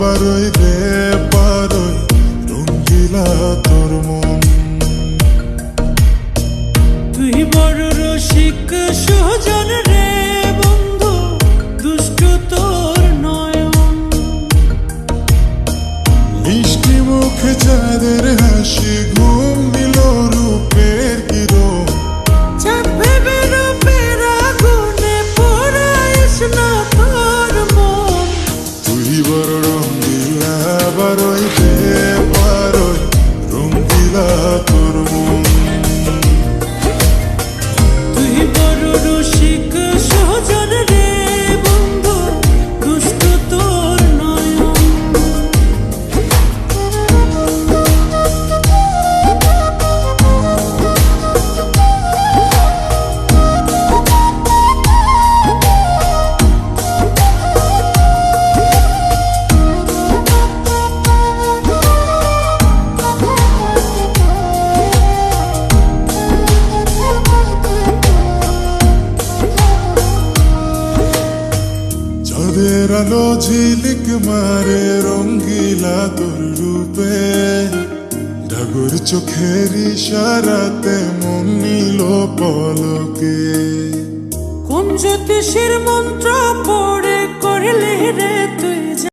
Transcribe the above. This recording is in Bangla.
বারোই রে বারোই রঙ্গিলা তোর মন। তুই বড় রসিক সহজন রে বন্ধু দুষ্ট তোর নয়ন। মিষ্টি মুখে চাঁদের হাসি ঘুম বারোই রে বারোই রঙ্গিলা চাঁদের আলো ঝিলিক মারে রঙ্গিলা তোর রূপে। ডাগর চোখের ইশারাতে মন নিল পলকে। কোন জ্যোতিষের মন্ত্র